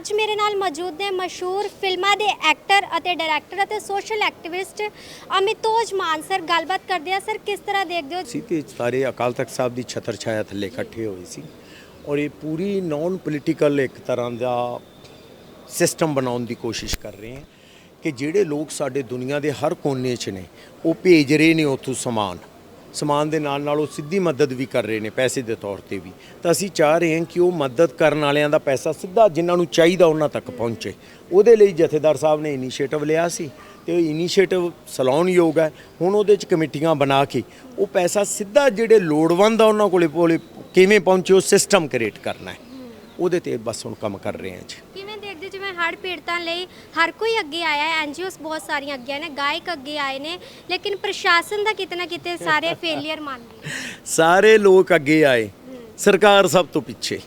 ਅੱਜ ਮੇਰੇ ਨਾਲ ਮੌਜੂਦ ਨੇ ਮਸ਼ਹੂਰ ਫਿਲਮਾਂ ਦੇ ਐਕਟਰ ਅਤੇ ਡਾਇਰੈਕਟਰ ਅਤੇ social activist Amitoj Maan. Sir, ਗੱਲਬਾਤ ਕਰਦੇ ਆ ਸਰ, ਕਿਸ ਤਰ੍ਹਾਂ ਦੇਖਦੇ ਹੋ? ਸੀ ਤੇ ਸਾਰੇ ਅਕਾਲ ਤਖਤ ਸਾਹਿਬ ਦੀ ਛਤਰ ਛਾਇਆ ਥੱਲੇ ਇਕੱਠੇ ਹੋਏ ਸੀ ਔਰ ਇਹ ਪੂਰੀ ਨਾਨ ਪੋਲੀਟੀਕਲ ਇੱਕ ਤਰ੍ਹਾਂ ਦਾ ਸਿਸਟਮ ਬਣਾਉਣ ਦੀ ਕੋਸ਼ਿਸ਼ ਕਰ ਰਹੇ ਹਾਂ ਕਿ ਜਿਹੜੇ ਲੋਕ ਸਾਡੇ ਦੁਨੀਆ ਦੇ ਹਰ ਕੋਨੇ 'ਚ ਨੇ, ਉਹ ਭੇਜ ਰਹੇ ਨੇ ਉੱਥੋਂ ਸਮਾਨ। ਸਮਾਨ ਦੇ ਨਾਲ ਨਾਲ ਉਹ ਸਿੱਧੀ ਮਦਦ ਵੀ ਕਰ ਰਹੇ ਨੇ ਪੈਸੇ ਦੇ ਤੌਰ ਤੇ ਵੀ। ਤਾਂ ਅਸੀਂ ਚਾਹ ਰਹੇ ਹਾਂ ਕਿ ਉਹ ਮਦਦ ਕਰਨ ਵਾਲਿਆਂ ਦਾ ਪੈਸਾ ਸਿੱਧਾ ਜਿਨ੍ਹਾਂ ਨੂੰ ਚਾਹੀਦਾ ਉਹਨਾਂ ਤੱਕ ਪਹੁੰਚੇ। ਉਹਦੇ ਲਈ ਜਥੇਦਾਰ ਸਾਹਿਬ ਨੇ ਇਨੀਸ਼ੀਏਟਿਵ ਲਿਆ ਸੀ ਤੇ ਉਹ ਇਨੀਸ਼ੀਏਟਿਵ ਸਲਾਉਣਯੋਗ ਹੈ। ਹੁਣ ਉਹਦੇ 'ਚ ਕਮੇਟੀਆਂ ਬਣਾ ਕੇ ਉਹ ਪੈਸਾ ਸਿੱਧਾ ਜਿਹੜੇ ਲੋੜਵੰਦ ਆ ਉਹਨਾਂ ਕੋਲੇ ਕੋਲੇ ਕਿਵੇਂ ਪਹੁੰਚੇ, ਉਹ ਸਿਸਟਮ ਕ੍ਰੀਏਟ ਕਰਨਾ ਹੈ। ਉਹਦੇ ਤੇ ਬਸ ਹੁਣ ਕੰਮ ਕਰ ਰਹੇ ਹਾਂ ਜੀ। ਹੜ੍ਹ ਪੀੜਤਾਂ ਲਈ ਹਰ ਕੋਈ ਅੱਗੇ ਆਇਆ ਹੈ। ਐਨਜੀਓਸ ਬਹੁਤ ਸਾਰੀਆਂ ਅੱਗੇ ਆਏ ਨੇ ਗਾਇਕ ਅੱਗੇ ਆਏ ਨੇ ਲੇਕਿਨ ਪ੍ਰਸ਼ਾਸਨ ਦਾ ਕਿਤੇ ਨਾ ਕਿਤੇ ਸਾਰੇ ਫੇਲਿਅਰ ਮੰਨ ਰਹੇ ਸਾਰੇ ਲੋਕ ਅੱਗੇ ਆਏ। ਸਰਕਾਰ ਸਭ ਤੋਂ ਪਿੱਛੇ।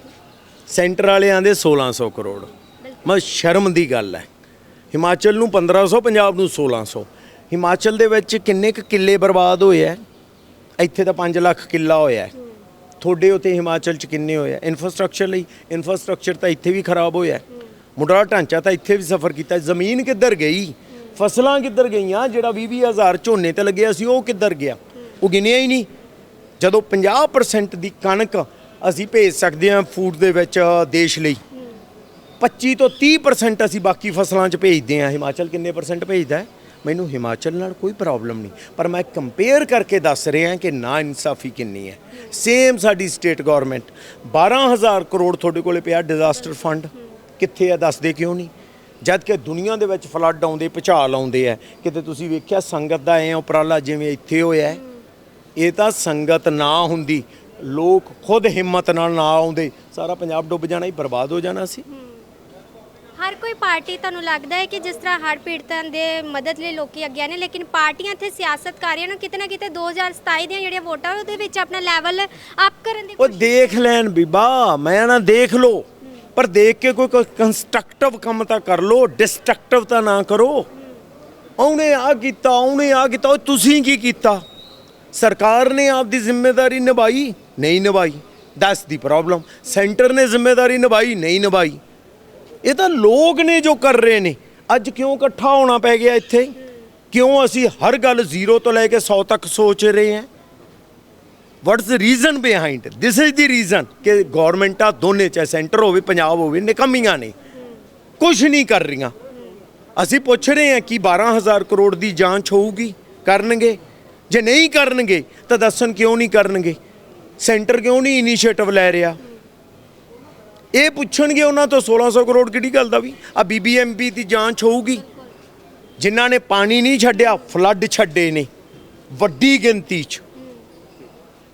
ਸੈਂਟਰ ਵਾਲੇ ਆਂਦੇ 1600 ਕਰੋੜ। ਮੈਂ ਸ਼ਰਮ ਦੀ ਗੱਲ ਹੈ। ਹਿਮਾਚਲ ਨੂੰ 1500 ਪੰਜਾਬ ਨੂੰ 1600 ਹਿਮਾਚਲ ਦੇ ਵਿੱਚ ਕਿੰਨੇ ਕੁ ਕਿੱਲੇ ਬਰਬਾਦ ਹੋਏ ਆ ਇੱਥੇ ਤਾਂ 5 ਲੱਖ ਕਿੱਲਾ ਹੋਇਆ ਹੈ। ਤੁਹਾਡੇ ਉਤੇ ਹਿਮਾਚਲ ਚ ਕਿੰਨੇ ਹੋਏ ਆ ਇਨਫਰਾਸਟ੍ਰਕਚਰ ਲਈ ਇਨਫਰਾਸਟ੍ਰਕਚਰ ਤਾਂ ਇੱਥੇ ਵੀ ਖਰਾਬ ਹੋਇਆ ਹੈ। ਮੁੱਢਲਾ ਢਾਂਚਾ ਤਾਂ ਇੱਥੇ ਵੀ ਸਫਰ ਕੀਤਾ। ਜ਼ਮੀਨ ਕਿੱਧਰ ਗਈ? ਫਸਲਾਂ ਕਿੱਧਰ ਗਈਆਂ? ਜਿਹੜਾ 20 ਹਜ਼ਾਰ ਝੋਨੇ ਤੇ ਲੱਗਿਆ ਸੀ, ਉਹ ਕਿੱਧਰ ਗਿਆ? ਉਹ ਗਿਣਿਆ ਹੀ ਨਹੀਂ। ਜਦੋਂ 50% ਦੀ ਕਣਕ ਅਸੀਂ ਭੇਜ ਸਕਦੇ ਹਾਂ ਫੂਡ ਦੇ ਵਿੱਚ ਦੇਸ਼ ਲਈ 25 ਤੋਂ 30% ਅਸੀਂ ਬਾਕੀ ਫਸਲਾਂ 'ਚ ਭੇਜਦੇ ਹਾਂ। ਹਿਮਾਚਲ ਕਿੰਨੇ ਪਰਸੈਂਟ ਭੇਜਦਾ ਹੈ? ਮੈਨੂੰ ਹਿਮਾਚਲ ਨਾਲ ਕੋਈ ਪ੍ਰੋਬਲਮ ਨਹੀਂ। ਪਰ ਮੈਂ ਕੰਪੇਅਰ ਕਰਕੇ ਦੱਸ ਰਿਹਾ ਕਿ ਨਾ ਇਨਸਾਫੀ ਕਿੰਨੀ ਹੈ। ਸੇਮ ਸਾਡੀ ਸਟੇਟ ਗਵਰਨਮੈਂਟ 12000 ਕਰੋੜ ਤੁਹਾਡੇ ਕੋਲੇ ਪਿਆ ਡਿਜ਼ਾਸਟਰ ਫੰਡ ਕਿੱਥੇ ਆ ਦੱਸਦੇ ਕਿਉਂ ਨਹੀਂ? ਜਦ ਕਿ ਦੁਨੀਆ ਦੇ ਵਿੱਚ ਫਲੱਡ ਆਉਂਦੇ ਭੁਚਾਲ ਆਉਂਦੇ ਆ ਕਿਤੇ ਤੁਸੀਂ ਵੇਖਿਆ ਸੰਗਤ ਦਾ ਐ ਉਪਰਾਲਾ ਜਿਵੇਂ ਇੱਥੇ ਹੋਇਆ ਇਹ ਤਾਂ ਸੰਗਤ ਨਾ ਹੁੰਦੀ ਲੋਕ ਖੁਦ ਹਿੰਮਤ ਨਾਲ ਨਾ ਆਉਂਦੇ ਸਾਰਾ ਪੰਜਾਬ ਡੁੱਬ ਜਾਣਾ ਹੀ ਬਰਬਾਦ ਹੋ ਜਾਣਾ ਸੀ। ਹਰ ਕੋਈ ਪਾਰਟੀ ਤੁਹਾਨੂੰ ਲੱਗਦਾ ਹੈ ਕਿ ਜਿਸ ਤਰ੍ਹਾਂ ਹੜ੍ਹ ਪੀੜਤਾਂ ਦੇ ਮਦਦ ਲਈ ਲੋਕੀ ਅੱਗੇ ਆਏ ਨੇ ਲੇਕਿਨ ਪਾਰਟੀਆਂ ਇੱਥੇ ਸਿਆਸਤਕਾਰੀਆਂ ਨੂੰ ਕਿਤੇ ਨਾ ਕਿਤੇ 2027 ਦੀਆਂ ਜਿਹੜੀਆਂ ਵੋਟਾਂ ਉਹਦੇ ਵਿੱਚ ਆਪਣਾ ਲੈਵਲ ਅਪ ਕਰਨ ਦੀ ਉਹ ਦੇਖ ਲੈਣ ਬੀਬਾ ਮੈਂ ਨਾ ਦੇਖ ਲੋ ਪਰ ਦੇਖ ਕੇ ਕੋਈ ਕੰਸਟਰਕਟਿਵ ਕੰਮ ਤਾਂ ਕਰ ਲੋ ਡਿਸਟਰਕਟਿਵ ਤਾਂ ਨਾ ਕਰੋ। ਉਹਨੇ ਆ ਕੀਤਾ, ਉਹਨੇ ਆ ਕੀਤਾ, ਉਹ ਤੁਸੀਂ ਕੀ ਕੀਤਾ? ਸਰਕਾਰ ਨੇ ਆਪਦੀ ਜ਼ਿੰਮੇਵਾਰੀ ਨਿਭਾਈ, ਨਹੀਂ ਨਿਭਾਈ। ਦੱਸ ਦੀ ਪ੍ਰੋਬਲਮ ਸੈਂਟਰ ਨੇ ਜ਼ਿੰਮੇਵਾਰੀ ਨਿਭਾਈ, ਨਹੀਂ ਨਿਭਾਈ। ਇਹ ਤਾਂ ਲੋਕ ਨੇ ਜੋ ਕਰ ਰਹੇ ਨੇ। ਅੱਜ ਕਿਉਂ ਇਕੱਠਾ ਹੋਣਾ ਪੈ ਗਿਆ ਇੱਥੇ? ਕਿਉਂ ਅਸੀਂ ਹਰ ਗੱਲ ਜ਼ੀਰੋ ਤੋਂ ਲੈ ਕੇ 100 ਤੱਕ ਸੋਚ ਰਹੇ ਹਾਂ? What's the reason behind this is the reason ਕਿ ਗਵਰਨਮੈਂਟਾਂ ਦੋਨੇ ਚਾਹੇ ਸੈਂਟਰ ਹੋਵੇ ਪੰਜਾਬ ਹੋਵੇ ਨਿਕੰਮੀਆਂ ਨੇ ਕੁਝ ਨਹੀਂ ਕਰ ਰਹੀਆਂ ਅਸੀਂ ਪੁੱਛ ਰਹੇ ਹਾਂ ਕਿ 12000 ਕਰੋੜ ਦੀ ਜਾਂਚ ਹੋਊਗੀ ਕਰਨਗੇ ਜੇ ਨਹੀਂ ਕਰਨਗੇ ਤਾਂ ਦੱਸਣ ਕਿਉਂ ਨਹੀਂ ਕਰਨਗੇ ਸੈਂਟਰ ਕਿਉਂ ਨਹੀਂ ਇਨੀਸ਼ੀਏਟਿਵ ਲੈ ਰਿਹਾ ਇਹ ਪੁੱਛਣਗੇ ਉਹਨਾਂ ਤੋਂ 1600 ਕਰੋੜ ਕਿਹੜੀ ਗੱਲ ਦਾ ਵੀ ਆ ਬੀਬੀਐਮਪੀ ਦੀ ਜਾਂਚ ਹੋਊਗੀ ਜਿਨ੍ਹਾਂ ਨੇ ਪਾਣੀ ਨਹੀਂ ਛੱਡਿਆ ਫਲੱਡ ਛੱਡੇ ਨੇ ਵੱਡੀ ਗਿਣਤੀ 'ਚ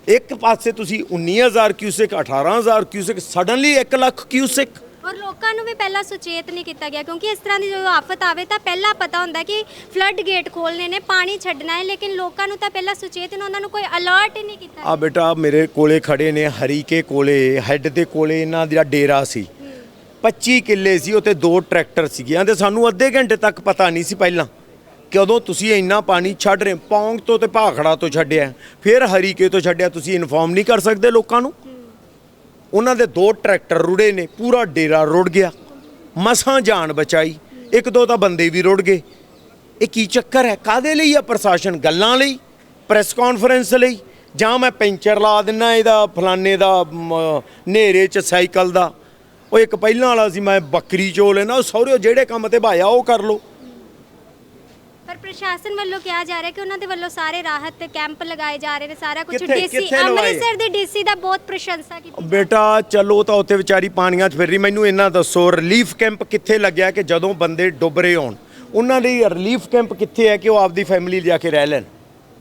ਇੱਕ ਪਾਸੇ ਤੁਸੀਂ 19000 cusec 18000 cusec suddenly 1 lakh cusec ਔਰ ਲੋਕਾਂ ਨੂੰ ਵੀ ਪਹਿਲਾਂ ਸੁਚੇਤ ਨਹੀਂ ਕੀਤਾ ਗਿਆ ਕਿਉਂਕਿ ਇਸ ਤਰ੍ਹਾਂ ਦੀ ਜਦੋਂ ਆਫਤ ਆਵੇ ਤਾਂ ਪਹਿਲਾਂ ਪਤਾ ਹੁੰਦਾ ਕਿ ਫਲੱਡ ਗੇਟ ਖੋਲਨੇ ਨੇ ਪਾਣੀ ਛੱਡਣਾ ਹੈ ਲੇਕਿਨ ਲੋਕਾਂ ਨੂੰ ਤਾਂ ਪਹਿਲਾਂ ਸੁਚੇਤ ਨੇ ਉਹਨਾਂ ਨੂੰ ਕੋਈ ਅਲਰਟ ਹੀ ਨਹੀਂ ਕੀਤਾ। ਆ ਬੇਟਾ ਮੇਰੇ ਕੋਲੇ ਖੜੇ ਨੇ ਹਰੀਕੇ ਕੋਲੇ ਹੈੱਡ ਦੇ ਕੋਲੇ ਇਹਨਾਂ ਦਾ ਡੇਰਾ ਸੀ। 25 ਕਿੱਲੇ ਸੀ ਉੱਤੇ ਦੋ ਟਰੈਕਟਰ ਸੀਗੀਆਂ ਤੇ ਸਾਨੂੰ ਅੱਧੇ ਘੰਟੇ ਤੱਕ ਪਤਾ ਨਹੀਂ ਸੀ ਪਹਿਲਾਂ। ਕਦੋਂ ਤੁਸੀਂ ਇੰਨਾ ਪਾਣੀ ਛੱਡ ਰਹੇ ਪੌਂਗ ਤੋਂ ਤੇ ਭਾਖੜਾ ਤੋਂ ਛੱਡਿਆ ਫਿਰ ਹਰੀਕੇ ਤੋਂ ਛੱਡਿਆ ਤੁਸੀਂ ਇਨਫੋਰਮ ਨਹੀਂ ਕਰ ਸਕਦੇ ਲੋਕਾਂ ਨੂੰ। ਉਹਨਾਂ ਦੇ ਦੋ ਟਰੈਕਟਰ ਰੁੜੇ ਨੇ ਪੂਰਾ ਡੇਰਾ ਰੁੜ ਗਿਆ। ਮਸਾਂ ਜਾਨ ਬਚਾਈ ਇੱਕ ਦੋ ਤਾਂ ਬੰਦੇ ਵੀ ਰੁੜ ਗਏ। ਇਹ ਕੀ ਚੱਕਰ ਹੈ? ਕਾਦੇ ਲਈ ਆ ਪ੍ਰਸ਼ਾਸਨ? ਗੱਲਾਂ ਲਈ? ਪ੍ਰੈਸ ਕਾਨਫਰੰਸ ਲਈ? ਜਾਂ ਮੈਂ ਪੈਂਚਰ ਲਾ ਦਿੰਨਾ ਇਹਦਾ ਫਲਾਣੇ ਦਾ ਮ, ਹਨੇਰੇ ਚ ਸਾਈਕਲ ਦਾ? ਉਹ ਇੱਕ ਪਹਿਲਾਂ ਵਾਲਾ ਸੀ ਮੈਂ ਬੱਕਰੀ ਚੋਲ ਲੈਣਾ ਉਹ ਸਹੁਰਿਓ ਜਿਹੜੇ ਕੰਮ ਤੇ ਭਾਇਆ ਉਹ ਕਰ ਲੋ ਪਰ ਪ੍ਰਸ਼ਾਸਨ ਵੱਲੋਂ ਕਿਹਾ ਜਾ ਰਿਹਾ ਕਿ ਉਹਨਾਂ ਦੇ ਵੱਲੋਂ ਸਾਰੇ ਰਾਹਤ ਕੈਂਪ ਲਗਾਏ ਜਾ ਰਹੇ ਨੇ ਸਾਰਾ ਕੁਝ ਕਿੱਥੇ- ਡੀਸੀ ਕਿੱਥੇ ਲਵਾਏ? ਅੰਮ੍ਰਿਤਸਰ ਦੇ ਡੀਸੀ ਦਾ ਬਹੁਤ ਪ੍ਰਸ਼ੰਸਾ ਕੀਤੀ ਬੇਟਾ ਚਲੋ ਤਾਂ ਉੱਥੇ ਵਿਚਾਰੀ ਪਾਣੀਆਂ 'ਚ ਫਿਰ ਰਹੀ ਮੈਨੂੰ ਇਹਨਾਂ ਦੱਸੋ ਰਿਲੀਫ ਕੈਂਪ ਕਿੱਥੇ ਲੱਗਿਆ ਕਿ ਜਦੋਂ ਬੰਦੇ ਡੁੱਬ ਰਹੇ ਹੋਣ? ਉਹਨਾਂ ਲਈ ਰਿਲੀਫ ਕੈਂਪ ਕਿੱਥੇ ਹੈ ਕਿ ਉਹ ਆਪਦੀ ਫੈਮਿਲੀ ਜਾ ਕੇ ਰਹਿ ਲੈਣ?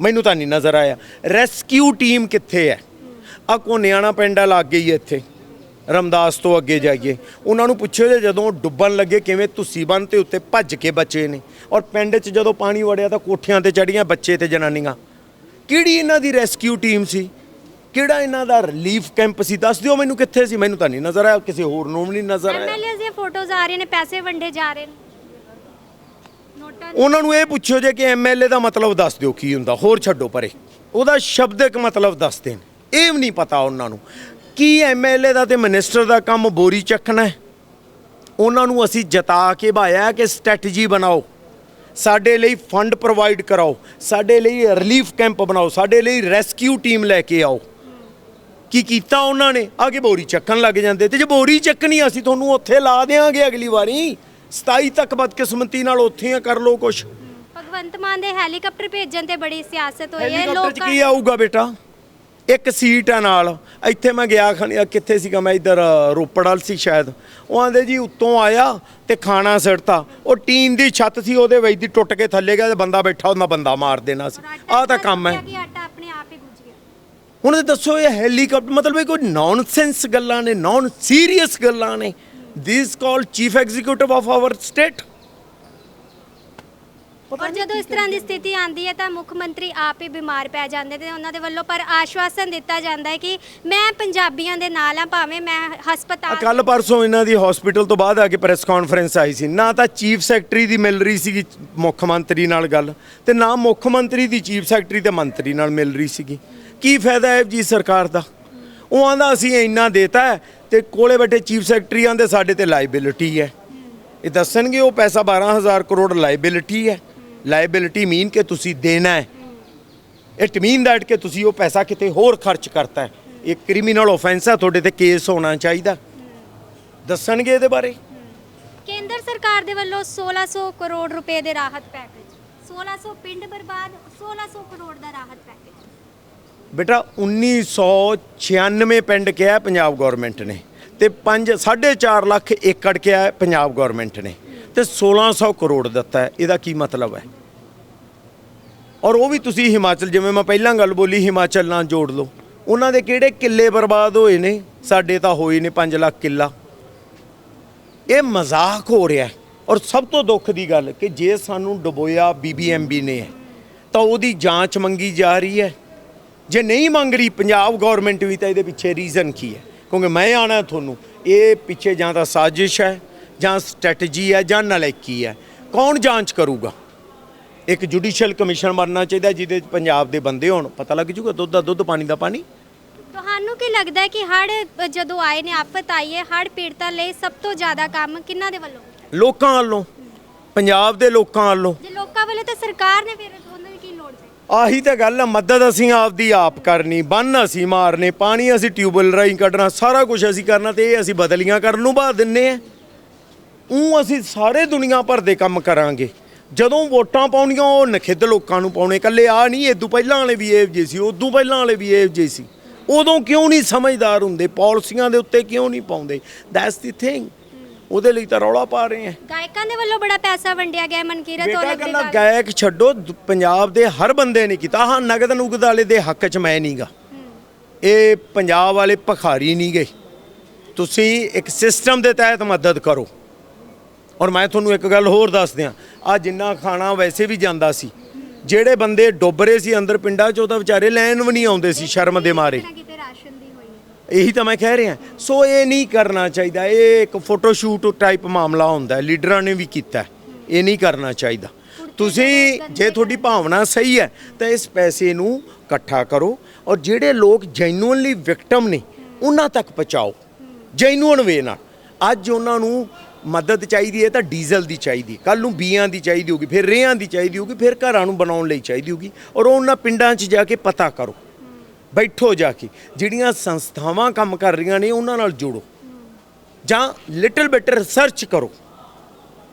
ਮੈਨੂੰ ਤਾਂ ਨਹੀਂ ਨਜ਼ਰ ਆਇਆ। ਰੈਸਕਿਊ ਟੀਮ ਕਿੱਥੇ ਹੈ? ਆ ਕੋ ਨਿਆਣਾ ਪਿੰਡਾ ਲੱਗ ਗਈ ਇੱਥੇ। ਰਮਦਾਸ ਤੋਂ ਅੱਗੇ ਜਾਈਏ। ਉਹਨਾਂ ਨੂੰ ਪੁੱਛਿਓ ਜੇ ਜਦੋਂ ਡੁੱਬਣ ਲੱਗੇ ਕਿਵੇਂ ਤੁਸੀਂ ਬੰਨ ਤੇ ਉੱਤੇ ਭੱਜ ਕੇ ਬਚੇ ਨੇ। ਔਰ ਪਿੰਡ 'ਚ ਜਦੋਂ ਪਾਣੀ ਵੜਿਆ ਤਾਂ ਕੋਠਿਆਂ ਤੇ ਚੜੀਆਂ ਬੱਚੇ ਤੇ ਜਨਾਨੀਆਂ। ਕਿਹੜੀ ਇਹਨਾਂ ਦੀ ਰੈਸਕਿਊ ਟੀਮ ਸੀ? ਕਿਹੜਾ ਇਹਨਾਂ ਦਾ ਰਿਲੀਫ ਕੈਂਪ ਸੀ? ਦੱਸ ਦਿਓ ਮੈਨੂੰ ਕਿੱਥੇ ਸੀ? ਮੈਨੂੰ ਤਾਂ ਨਹੀਂ ਨਜ਼ਰ ਆਇਆ ਕਿਸੇ ਹੋਰ ਨੂੰ ਵੀ ਨਹੀਂ ਨਜ਼ਰ ਆਇਆ। ਐਮਐਲਏ ਦੀਆਂ ਫੋਟੋਜ਼ ਆ ਰਹੀਆਂ ਨੇ ਪੈਸੇ ਵੰਡੇ ਜਾ ਰਹੇ ਨੇ। ਨੋਟਾਂ ਉਹਨਾਂ ਨੂੰ ਇਹ ਪੁੱਛਿਓ ਜੇ ਕਿ ਐਮਐਲਏ ਦਾ ਮਤਲਬ ਦੱਸ ਦਿਓ ਕੀ ਹੁੰਦਾ। ਹੋਰ ਛੱਡੋ ਪਰੇ। ਉਹਦਾ ਸ਼ਬਦਿਕ ਮਤਲਬ ਦੱਸ ਦੇਣ ਇਹ ਵੀ ਨਹੀਂ ਪਤਾ ਉਹਨਾਂ ਨੂੰ। ਕੀ ਐਮਐਲਏ ਦਾ ਤੇ ਮਿਨਿਸਟਰ ਦਾ ਕੰਮ ਬੋਰੀ ਚੱਕਣਾ ਹੈ? ਉਹਨਾਂ ਨੂੰ ਅਸੀਂ ਜਤਾ ਕੇ ਭਾਇਆ ਕਿ ਸਟ੍ਰੈਟਜੀ ਬਣਾਓ ਸਾਡੇ ਲਈ ਫੰਡ ਪ੍ਰੋਵਾਈਡ ਕਰਾਓ ਸਾਡੇ ਲਈ ਰਿਲੀਫ ਕੈਂਪ ਬਣਾਓ ਸਾਡੇ ਲਈ ਰੈਸਕਿਊ ਟੀਮ ਲੈ ਕੇ ਆਓ। ਕੀ ਕੀਤਾ ਉਹਨਾਂ ਨੇ? ਆਗੇ ਬੋਰੀ ਚੱਕਣ ਲੱਗ ਜਾਂਦੇ ਤੇ ਜੇ ਬੋਰੀ ਚੱਕਣੀ ਅਸੀਂ ਤੁਹਾਨੂੰ ਉੱਥੇ ਲਾ ਦੇਾਂਗੇ ਅਗਲੀ ਵਾਰੀ। 27 ਤੱਕ ਬਦਕਿਸਮਤੀ ਨਾਲ ਉੱਥੇ ਆ ਕਰ ਲਓ ਕੁਛ। ਭਗਵੰਤ ਮਾਨ ਦੇ ਹੈਲੀਕਾਪਟਰ ਭੇਜਣ ਤੇ ਬੜੀ ਸਿਆਸਤ ਹੋਈ ਹੈ। ਹੈਲੀਕਾਪਟਰ 'ਚ ਲੋਕਾਂ ਕੀ ਆਊਗਾ ਬੇਟਾ? ਇੱਕ ਸੀਟ ਆ ਨਾਲ। ਇੱਥੇ ਮੈਂ ਗਿਆ ਖਾਣੀ ਕਿੱਥੇ ਸੀਗਾ ਮੈਂ ਇੱਧਰ ਰੋਪੜ ਵਾਲ ਸੀ ਸ਼ਾਇਦ। ਉਹ ਆਂਦੇ ਜੀ ਉੱਤੋਂ ਆਇਆ ਤੇ ਖਾਣਾ ਸਿੱਟਤਾ। ਉਹ ਟੀਨ ਦੀ ਛੱਤ ਸੀ ਉਹਦੇ ਵਿੱਚ ਦੀ ਟੁੱਟ ਕੇ ਥੱਲੇ ਗਿਆ ਤੇ ਬੰਦਾ ਬੈਠਾ ਉਹਨਾਂ ਬੰਦਾ ਮਾਰ ਦੇਣਾ ਸੀ। ਆਹ ਤਾਂ ਕੰਮ ਹੈ। ਆਟਾ ਆਪਣੇ ਆਪ ਹੀ ਗੁੱਝ ਗਿਆ। ਹੁਣ ਦੱਸੋ ਇਹ ਹੈਲੀਕਾਪਟਰ ਮਤਲਬ ਇਹ ਕੋਈ ਨੌਨਸੈਂਸ ਗੱਲਾਂ ਨੇ ਨੌਨ ਸੀਰੀਅਸ ਗੱਲਾਂ ਨੇ। This call chief executive of our state ਔਰ ਜਦੋਂ ਇਸ ਤਰ੍ਹਾਂ ਦੀ ਸਥਿਤੀ ਆਂਦੀ ਹੈ ਤਾਂ ਮੁੱਖ ਮੰਤਰੀ ਆਪ ਹੀ ਬਿਮਾਰ ਪੈ ਜਾਂਦੇ ਤੇ ਉਹਨਾਂ ਦੇ ਵੱਲੋਂ ਪਰ ਆਸ਼ਵਾਸਨ ਦਿੱਤਾ ਜਾਂਦਾ ਹੈ ਕਿ ਮੈਂ ਪੰਜਾਬੀਆਂ ਦੇ ਨਾਲ ਆ ਭਾਵੇਂ ਮੈਂ ਹਸਪਤਾਲ ਕੱਲ ਪਰਸੋਂ ਇਹਨਾਂ ਦੀ ਹਸਪੀਟਲ ਤੋਂ ਬਾਅਦ ਆ ਕੇ ਪ੍ਰੈਸ ਕਾਨਫਰੰਸ ਆਈ ਸੀ। ਨਾ ਤਾਂ ਚੀਫ ਸੈਕਟਰੀ ਦੀ ਮਿਲ ਰਹੀ ਸੀਗੀ ਮੁੱਖ ਮੰਤਰੀ ਨਾਲ ਗੱਲ ਤੇ ਨਾ ਮੁੱਖ ਮੰਤਰੀ ਦੀ ਚੀਫ ਸੈਕਟਰੀ ਤੇ ਮੰਤਰੀ ਨਾਲ ਮਿਲ ਰਹੀ ਸੀਗੀ। ਕੀ ਫਾਇਦਾ ਹੈ ਜੀ ਸਰਕਾਰ ਦਾ? ਉਹ ਆਂਦਾ ਅਸੀਂ ਇੰਨਾ ਦੇਤਾ ਤੇ ਕੋਲੇ ਬੈਠੇ ਚੀਫ ਸੈਕਟਰੀ ਆਂਦੇ ਸਾਡੇ ਤੇ ਲਾਇਬਿਲਿਟੀ ਹੈ। ਇਹ ਦੱਸਣਗੇ ਉਹ ਪੈਸਾ 12000 ਕਰੋੜ ਲਾਇਬਿਲਿਟੀ ਹੈ। ਲਾਇਬਿਲਿਟੀ ਮੀਨ ਕਿ ਤੁਸੀਂ ਦੇਣਾ ਹੈ। ਇਟ ਮੀਨ ਦੈਟ ਕਿ ਤੁਸੀਂ ਉਹ ਪੈਸਾ ਕਿਤੇ ਹੋਰ ਖਰਚ ਕਰਤਾ ਹੈ। ਇਹ ਕ੍ਰਿਮੀਨਲ ਆਫੈਂਸ ਹੈ ਤੁਹਾਡੇ ਤੇ ਕੇਸ ਹੋਣਾ ਚਾਹੀਦਾ। ਦੱਸਣਗੇ ਇਹਦੇ ਬਾਰੇ? ਕੇਂਦਰ ਸਰਕਾਰ ਦੇ ਵੱਲੋਂ 1600 ਕਰੋੜ ਰੁਪਏ ਦੇ ਰਾਹਤ ਪੈਕੇਜ 1600 ਪਿੰਡ ਬਰਬਾਦ 1600 ਕਰੋੜ ਦਾ ਰਾਹਤ ਪੈਕੇਜ ਬੇਟਾ 1996 ਪਿੰਡ ਕਿਹਾ ਪੰਜਾਬ ਗਵਰਨਮੈਂਟ ਨੇ ਤੇ 5 4.5 ਲੱਖ ਏਕੜ ਕਿਹਾ ਪੰਜਾਬ ਗਵਰਨਮੈਂਟ ਨੇ ਤੇ 1600 ਕਰੋੜ ਦਿੱਤਾ ਇਹਦਾ ਕੀ ਮਤਲਬ ਹੈ? ਔਰ ਉਹ ਵੀ ਤੁਸੀਂ ਹਿਮਾਚਲ, ਜਿਵੇਂ ਮੈਂ ਪਹਿਲਾਂ ਗੱਲ ਬੋਲੀ, ਹਿਮਾਚਲ ਨਾਲ ਜੋੜ ਲਓ। ਉਹਨਾਂ ਦੇ ਕਿਹੜੇ ਕਿੱਲੇ ਬਰਬਾਦ ਹੋਏ ਨੇ? ਸਾਡੇ ਤਾਂ ਹੋਏ ਨੇ 5 ਲੱਖ ਕਿੱਲਾ। ਇਹ ਮਜ਼ਾਕ ਹੋ ਰਿਹਾ ਔਰ ਸਭ ਤੋਂ ਦੁੱਖ ਦੀ ਗੱਲ ਕਿ ਜੇ ਸਾਨੂੰ ਡੁਬੋਇਆ ਬੀਬੀਐਮਬੀ ਨੇ, ਤਾਂ ਉਹਦੀ ਜਾਂਚ ਮੰਗੀ ਜਾ ਰਹੀ ਹੈ। ਜੇ ਨਹੀਂ ਮੰਗ ਰਹੀ, ਪੰਜਾਬ ਗਵਰਨਮੈਂਟ ਵੀ ਤਾਂ ਇਹਦੇ ਪਿੱਛੇ ਰੀਜ਼ਨ ਕੀ ਹੈ? ਕਿਉਂਕਿ ਮੈਂ ਆਣਾ ਤੁਹਾਨੂੰ, ਇਹ ਪਿੱਛੇ ਜਾਂ ਤਾਂ ਸਾਜ਼ਿਸ਼ ਹੈ, ਜਾਂ ਸਟ੍ਰੈਟਜੀ ਹੈ, ਜਾਂ ਨਲਾਇਕੀ ਹੈ। ਕੌਣ ਜਾਂਚ ਕਰੂਗਾ? ਇੱਕ ਜੁਡੀਸ਼ੀਅਲ ਕਮਿਸ਼ਨ ਬਣਨਾ ਚਾਹੀਦਾ ਜਿਹਦੇ ਪੰਜਾਬ ਦੇ ਬੰਦੇ ਹੋਣ। ਪਤਾ ਲੱਗ ਜੂਗਾ ਦੁੱਧ ਦਾ ਦੁੱਧ ਪਾਣੀ ਦਾ ਪਾਣੀ? ਤੁਹਾਨੂੰ ਕੀ ਲੱਗਦਾ ਹੈ ਕਿ ਹੜ ਜਦੋਂ ਆਏ ਨੇ ਆਫਤ ਆਈ ਹੈ ਹੜ ਪੀੜਤਾਂ ਲਈ ਸਭ ਤੋਂ ਜ਼ਿਆਦਾ ਕੰਮ ਕਿਹਨਾਂ ਦੇ ਵੱਲੋਂ? ਲੋਕਾਂ ਵੱਲੋਂ। ਪੰਜਾਬ ਦੇ ਲੋਕਾਂ ਵੱਲੋਂ। ਜੇ ਲੋਕਾਂ ਵੱਲੋਂ ਤਾਂ ਸਰਕਾਰ ਨੇ ਫਿਰ ਉਹਨਾਂ ਦੀ ਕੀ ਲੋੜ ਪਈ ਆਹੀ ਤਾਂ ਗੱਲ ਆ ਮਦਦ ਅਸੀਂ ਆਪਦੀ ਆਪ ਕਰਨੀ ਬੰਨ ਅਸੀਂ ਮਾਰਨੇ ਪਾਣੀ ਅਸੀਂ ਟਿਊਬਵੈਲ ਰਾਹੀਂ ਕੱਢਣਾ ਸਾਰਾ ਕੁਝ ਅਸੀਂ ਕਰਨਾ ਤੇ ਇਹ ਅਸੀਂ ਬਦਲੀਆਂ ਕਰਨ ਨੂੰ ਬਾਅਦ ਦਿੰਨੇ ਆ। ਉਹ ਅਸੀਂ ਸਾਰੇ ਦੁਨੀਆ ਭਰ ਦੇ ਕੰਮ ਕਰਾਂਗੇ। ਜਦੋਂ ਵੋਟਾਂ ਪਾਉਣੀਆਂ ਉਹ ਨਖਿੱਧ ਲੋਕਾਂ ਨੂੰ ਪਾਉਣੇ। ਕੱਲੇ ਆ ਨਹੀਂ ਇਦੋਂ ਪਹਿਲਾਂ ਵਾਲੇ ਵੀ ਇਹ ਜੇ ਸੀ ਉਦੋਂ ਪਹਿਲਾਂ ਵਾਲੇ ਵੀ ਇਹ ਜੇ ਸੀ। ਉਦੋਂ ਕਿਉਂ ਨਹੀਂ ਸਮਝਦਾਰ ਹੁੰਦੇ? ਪਾਲਿਸੀਆਂ ਦੇ ਉੱਤੇ ਕਿਉਂ ਨਹੀਂ ਪਾਉਂਦੇ? ਦੈਟਸ ਦੀ ਥਿੰਗ ਉਹਦੇ ਲਈ ਤਾਂ ਰੌਲਾ ਪਾ ਰਹੇ ਆ। ਗਾਇਕਾਂ ਦੇ ਵੱਲੋਂ ਬੜਾ ਪੈਸਾ ਵੰਡਿਆ ਗਿਆ ਮਨਕੀਰਤ ਬੇਟਾ ਔਲਖ ਦੇ ਕਹਿੰਦਾ ਨਾਲ। ਗਾਇਕ ਛੱਡੋ ਦ- ਪੰਜਾਬ ਦੇ ਹਰ ਬੰਦੇ ਨੇ ਕੀਤਾ। ਹਾਂ ਨਗਦ ਨੁਗਦ ਵਾਲੇ ਦੇ ਹੱਕ 'ਚ ਮੈਂ ਨਹੀਂਗਾ ਇਹ ਪੰਜਾਬ ਵਾਲੇ ਭਖਾਰੀ ਨਹੀਂ ਗਏ ਤੁਸੀਂ ਇੱਕ ਸਿਸਟਮ ਦੇ ਤਹਿਤ ਮਦਦ ਕਰੋ। ਔਰ ਮੈਂ ਤੁਹਾਨੂੰ ਇੱਕ ਗੱਲ ਹੋਰ ਦੱਸ ਦਿਆਂ ਆ ਜਿੰਨਾ ਖਾਣਾ ਵੈਸੇ ਵੀ ਜਾਂਦਾ ਸੀ ਜਿਹੜੇ ਬੰਦੇ ਡੁੱਬ ਰਹੇ ਸੀ ਅੰਦਰ ਪਿੰਡਾਂ 'ਚ ਉਹ ਤਾਂ ਵਿਚਾਰੇ ਲੈਣ ਵੀ ਨਹੀਂ ਆਉਂਦੇ ਸੀ ਸ਼ਰਮ ਦੇ ਮਾਰੇ। ਇਹੀ ਤਾਂ ਮੈਂ ਕਹਿ ਰਿਹਾ ਸੋ ਇਹ ਨਹੀਂ ਕਰਨਾ ਚਾਹੀਦਾ ਇਹ ਇੱਕ ਫੋਟੋ ਸ਼ੂਟ ਟਾਈਪ ਮਾਮਲਾ ਹੁੰਦਾ ਲੀਡਰਾਂ ਨੇ ਵੀ ਕੀਤਾ। ਇਹ ਨਹੀਂ ਕਰਨਾ ਚਾਹੀਦਾ। ਤੁਸੀਂ ਜੇ ਤੁਹਾਡੀ ਭਾਵਨਾ ਸਹੀ ਹੈ ਤਾਂ ਇਸ ਪੈਸੇ ਨੂੰ ਇਕੱਠਾ ਕਰੋ ਔਰ ਜਿਹੜੇ ਲੋਕ ਜੈਨੂਅਨਲੀ ਵਿਕਟਮ ਨੇ ਉਹਨਾਂ ਤੱਕ ਪਹੁੰਚਾਓ ਜੈਨੂਅਨ ਵੇ ਨਾਲ। ਅੱਜ ਉਹਨਾਂ ਨੂੰ ਮਦਦ ਚਾਹੀਦੀ ਹੈ ਤਾਂ ਡੀਜ਼ਲ ਦੀ ਚਾਹੀਦੀ ਕੱਲ ਨੂੰ ਬੀਆਂ ਦੀ ਚਾਹੀਦੀ ਹੋਗੀ ਫਿਰ ਰੇਹਾਂ ਦੀ ਚਾਹੀਦੀ ਹੋਗੀ ਫਿਰ ਘਰਾਂ ਨੂੰ ਬਣਾਉਣ ਲਈ ਚਾਹੀਦੀ ਹੋਗੀ ਔਰ ਉਹਨਾਂ ਪਿੰਡਾਂ 'ਚ ਜਾ ਕੇ ਪਤਾ ਕਰੋ। ਬੈਠੋ ਜਾ ਕੇ। ਜਿਹੜੀਆਂ ਸੰਸਥਾਵਾਂ ਕੰਮ ਕਰ ਰਹੀਆਂ ਨੇ, ਉਹਨਾਂ ਨਾਲ ਜੁੜੋ। ਜਾਂ ਲਿਟਲ ਬਿਟ ਰਿਸਰਚ ਕਰੋ।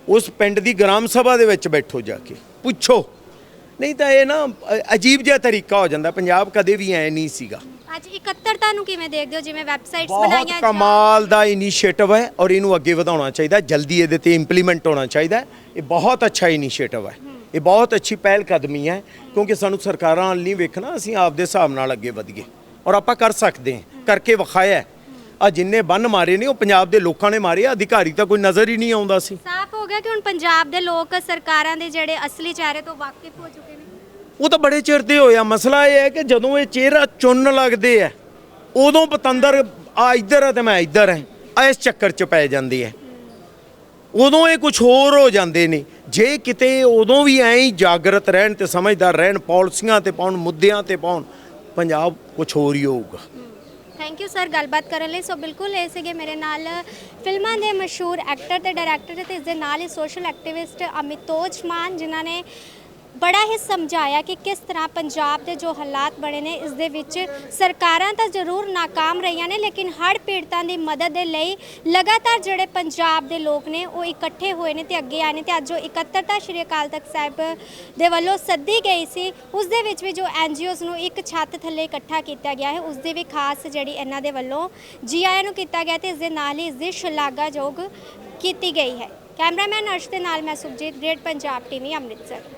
ਉਸ ਪਿੰਡ ਦੀ ਗ੍ਰਾਮ ਸਭਾ ਦੇ ਵਿੱਚ ਬੈਠੋ ਜਾ ਕੇ। ਪੁੱਛੋ। ਨਹੀਂ ਤਾਂ ਇਹ ਨਾ ਅਜੀਬ ਜਿਹਾ ਤਰੀਕਾ ਹੋ ਜਾਂਦਾ। ਪੰਜਾਬ ਕਦੇ ਵੀ ਐ ਨਹੀਂ ਸੀਗਾ। ਅੱਜ ਇਕੱਤਰਤਾ ਨੂੰ ਕਿਵੇਂ ਦੇਖਦੇ ਹੋ? ਜਿਵੇਂ ਵੈਬਸਾਈਟਸ ਬਹੁਤ ਬਣਾਈਆਂ ਜਾ- ਕਮਾਲ ਦਾ ਇਨੀਸ਼ੀਏਟਿਵ ਹੈ ਔਰ ਇਹਨੂੰ ਅੱਗੇ ਵਧਾਉਣਾ ਚਾਹੀਦਾ ਜਲਦੀ ਇਹਦੇ ਤੇ ਇੰਪਲੀਮੈਂਟ ਹੋਣਾ ਚਾਹੀਦਾ ਹੈ। ਇਹ ਬਹੁਤ ਅੱਛਾ ਇਨੀਸ਼ੀਏਟਿਵ ਹੈ। ਇਹ ਬਹੁਤ ਅੱਛੀ ਪਹਿਲ ਕਦਮੀ ਹੈ ਕਿਉਂਕਿ ਸਾਨੂੰ ਸਰਕਾਰਾਂ ਵੱਲ ਨਹੀਂ ਵੇਖਣਾ ਅਸੀਂ ਆਪਦੇ ਹਿਸਾਬ ਨਾਲ ਅੱਗੇ ਵਧੀਏ। ਔਰ ਆਪਾਂ ਕਰ ਸਕਦੇ ਹਾਂ ਕਰਕੇ ਵਿਖਾਇਆ ਆ ਜਿੰਨੇ ਬੰਨ ਮਾਰੇ ਨੇ ਉਹ ਪੰਜਾਬ ਦੇ ਲੋਕਾਂ ਨੇ ਮਾਰੇ ਆ ਅਧਿਕਾਰੀ ਤਾਂ ਕੋਈ ਨਜ਼ਰ ਹੀ ਨਹੀਂ ਆਉਂਦਾ ਸੀ। ਸਾਫ਼ ਹੋ ਗਿਆ ਕਿ ਹੁਣ ਪੰਜਾਬ ਦੇ ਲੋਕ ਸਰਕਾਰਾਂ ਦੇ ਜਿਹੜੇ ਅਸਲੀ ਚਿਹਰੇ ਤੋਂ ਵਾਕਿਫ ਹੋ ਚੁੱਕੇ ਨੇ। ਉਹ ਤਾਂ ਬੜੇ ਚਿਰ ਦੇ ਹੋਇਆ ਮਸਲਾ ਇਹ ਹੈ ਕਿ ਜਦੋਂ ਇਹ ਚਿਹਰਾ ਚੁੰਨ ਲੱਗਦੇ ਆ, ਉਦੋਂ ਪਤੰਦਰ ਆ ਇੱਧਰ ਆ ਤੇ ਮੈਂ ਇੱਧਰ ਆ ਇਸ ਚੱਕਰ 'ਚ ਪੈ ਜਾਂਦੇ ਆ ਉਦੋਂ ਇਹ ਕੁਝ ਹੋਰ ਹੋ ਜਾਂਦੇ ਨੇ। ਜੇ ਕਿਤੇ ਉਦੋਂ ਵੀ ਐਂ ਹੀ ਜਾਗਰਤ ਰਹਿਣ ਤੇ ਸਮਝਦਾਰ ਰਹਿਣ, ਪਾਲਿਸੀਆਂ ਤੇ ਪਾਉਣ, ਮੁੱਦਿਆਂ ਤੇ ਪਾਉਣ, ਪੰਜਾਬ ਕੁਝ ਹੋਰ ਹੀ ਹੋਊਗਾ। ਥੈਂਕ ਯੂ ਸਰ ਗੱਲਬਾਤ ਕਰਨ ਲਈ। ਸੋ ਬਿਲਕੁਲ ਇਹ ਸੀਗੇ ਮੇਰੇ ਨਾਲ ਫਿਲਮਾਂ ਦੇ ਮਸ਼ਹੂਰ ਐਕਟਰ ਤੇ ਡਾਇਰੈਕਟਰ ਤੇ ਇਸ ਦੇ ਨਾਲ ਹੀ ਸੋਸ਼ਲ ਐਕਟਿਵਿਸਟ ਅਮਿਤੋਜ ਮਾਨ, ਜਿਨ੍ਹਾਂ ਨੇ ਬੜਾ ਹੀ ਸਮਝਾਇਆ ਕਿ ਕਿਸ ਤਰ੍ਹਾਂ ਪੰਜਾਬ ਦੇ ਜੋ ਹਾਲਾਤ ਬਣੇ ਨੇ, ਇਸ ਦੇ ਵਿੱਚ ਸਰਕਾਰਾਂ ਤਾਂ ਜ਼ਰੂਰ ਨਾਕਾਮ ਰਹੀਆਂ ਨੇ, ਲੇਕਿਨ ਹੜ੍ਹ ਪੀੜਤਾਂ ਦੀ ਮਦਦ ਦੇ ਲਈ ਲਗਾਤਾਰ ਜਿਹੜੇ ਪੰਜਾਬ ਦੇ ਲੋਕ ਨੇ, ਉਹ ਇਕੱਠੇ ਹੋਏ ਨੇ ਤੇ ਅੱਗੇ ਆਏ ਨੇ ਤੇ ਅੱਜ ਜੋ ਇਕੱਤਰਤਾ ਸ਼੍ਰੀ ਅਕਾਲ ਤਖਤ ਸਾਹਿਬ ਦੇ ਵੱਲੋਂ ਸੱਦੀ ਗਈ ਸੀ, ਉਸ ਦੇ ਵਿੱਚ ਵੀ ਜੋ ਐਨਜੀਓਜ਼ ਨੂੰ ਇੱਕ ਛੱਤ ਥੱਲੇ ਇਕੱਠਾ ਕੀਤਾ ਗਿਆ ਹੈ, ਉਸ ਦੀ ਵੀ ਖਾਸ ਜਿਹੜੀ ਇਹਨਾਂ ਦੇ ਵੱਲੋਂ ਜੀ ਆਇਆਂ ਨੂੰ ਕੀਤਾ ਗਿਆ ਤੇ ਇਸ ਦੇ ਨਾਲ ਹੀ ਇਸ ਦੀ ਸ਼ਲਾਘਾਯੋਗ ਕੀਤੀ ਗਈ ਹੈ। ਕੈਮਰਾਮੈਨ ਅਰਸ਼ ਦੇ ਨਾਲ ਮੈਂ ਸੁਖਜੀਤ, ਗ੍ਰੇਟ ਪੰਜਾਬ ਟੀਵੀ, ਅੰਮ੍ਰਿਤਸਰ।